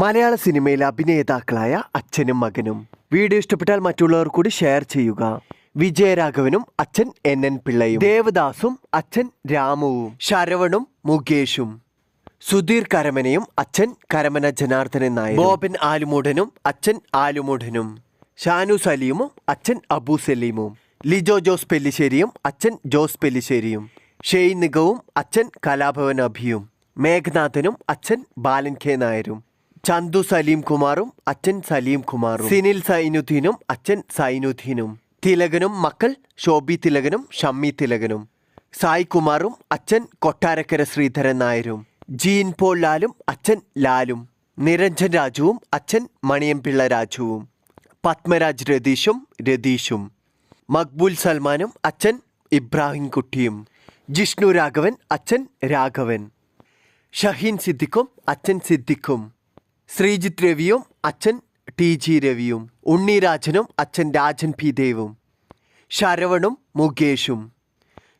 മലയാള സിനിമയിലെ അഭിനേതാക്കളായ അച്ഛനും മകനും. വീഡിയോ ഇഷ്ടപ്പെട്ടാൽ മറ്റുള്ളവർ കൂടി ഷെയർ ചെയ്യുക. വിജയരാഘവനും അച്ഛൻ എൻ എൻ പിള്ളയും. ദേവദാസും അച്ഛൻ രാമുവും. ശരവണും മുകേഷും. സുധീർ കരമനയും അച്ഛൻ കരമന ജനാർദ്ദനൻ നായർ ബോബൻ ആലുമൂടനും അച്ഛൻ ആലുമൂടനും. ഷാനു സലീമും അച്ഛൻ അബു സലീമും. ലിജോ ജോസ് പെല്ലിശ്ശേരിയും അച്ഛൻ ജോസ് പെല്ലിശ്ശേരിയും. ഷെയ്ൻ നിഗവും അച്ഛൻ കലാഭവൻ അഭിയും. മേഘനാഥനും അച്ഛൻ ബാലൻ കെ നായരും. ചന്തു സലീം കുമാറും അച്ഛൻ സലീം കുമാറും. സിനിൽ സൈനുദ്ദീനും അച്ഛൻ സൈനുദ്ദീനും. തിലകനും മക്കൾ ഷോബി തിലകനും ഷമ്മി തിലകനും. സായ് കുമാറും അച്ഛൻ കൊട്ടാരക്കര ശ്രീധരൻ നായരും. ജീൻ പോൾ ലാലും അച്ഛൻ ലാലും. നിരഞ്ജൻ രാജുവും അച്ഛൻ മണിയംപിള്ള രാജുവും. പത്മരാജ് രതീഷും രതീഷും. മക്ബൂൽ സൽമാനും അച്ഛൻ ഇബ്രാഹിം കുട്ടിയും. ജിഷ്ണു രാഘവൻ അച്ഛൻ രാഘവൻ. ഷഹീൻ സിദ്ദിഖും അച്ഛൻ സിദ്ദിഖും. ശ്രീജിത്ത് രവിയും അച്ഛൻ ടി ജി രവിയും ഉണ്ണിരാജനും അച്ഛൻ രാജൻ പി ദേവും ശരവണും മുകേഷും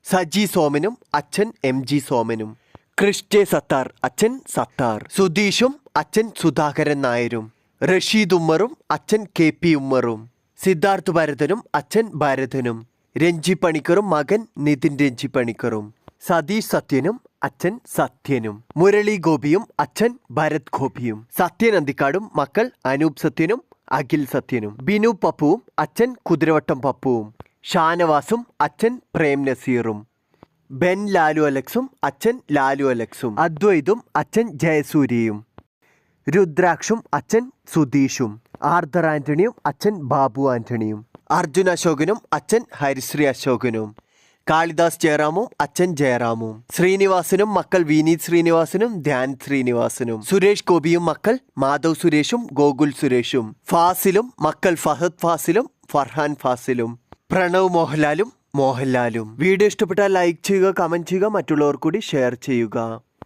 സജി സോമനും അച്ഛൻ എം ജി സോമനും ക്രിസ്റ്റെ സത്താർ അച്ഛൻ സത്താർ സുധീഷും അച്ഛൻ സുധാകരൻ നായരും റഷീദ് ഉമ്മറും അച്ഛൻ കെ പി ഉമ്മറും സിദ്ധാർത്ഥ് ഭരതനും അച്ഛൻ ഭരതനും രഞ്ജി പണിക്കറും മകൻ നിതിൻ രഞ്ജി പണിക്കറും. സതീഷ് സത്യനും അച്ഛൻ സത്യനും. മുരളി ഗോപിയും അച്ഛൻ ഭരത് ഗോപിയും. സത്യൻ അന്തിക്കാടും മക്കൾ അനൂപ് സത്യനും അഖിൽ സത്യനും. ബിനു പപ്പുവും അച്ഛൻ കുതിരവട്ടം പപ്പുവും. ഷാനവാസും അച്ഛൻ പ്രേം നസീറും. ബെൻ ലാലു അലക്സും അച്ഛൻ ലാലു അലക്സും. അദ്വൈതും അച്ഛൻ ജയസൂര്യയും രുദ്രാക്ഷും അച്ഛൻ സുധീഷും. ആർദർ ആന്റണിയും അച്ഛൻ ബാബു ആന്റണിയും. അർജുൻ അശോകനും അച്ഛൻ ഹരിശ്രീ അശോകനും. കാളിദാസ് ജയറാമും അച്ഛൻ ജയറാമും. ശ്രീനിവാസനും മക്കൾ വിനീത് ശ്രീനിവാസനും ധ്യാൻ ശ്രീനിവാസനും. സുരേഷ് ഗോപിയും മക്കൾ മാധവ് സുരേഷും ഗോകുൽ സുരേഷും. ഫാസിലും മക്കൾ ഫഹദ് ഫാസിലും ഫർഹാൻ ഫാസിലും. പ്രണവ് മോഹൻലാലും മോഹൻലാലും. വീഡിയോ ഇഷ്ടപ്പെട്ടാൽ ലൈക്ക് ചെയ്യുക കമന്റ് ചെയ്യുക മറ്റുള്ളവർ കൂടി ഷെയർ ചെയ്യുക.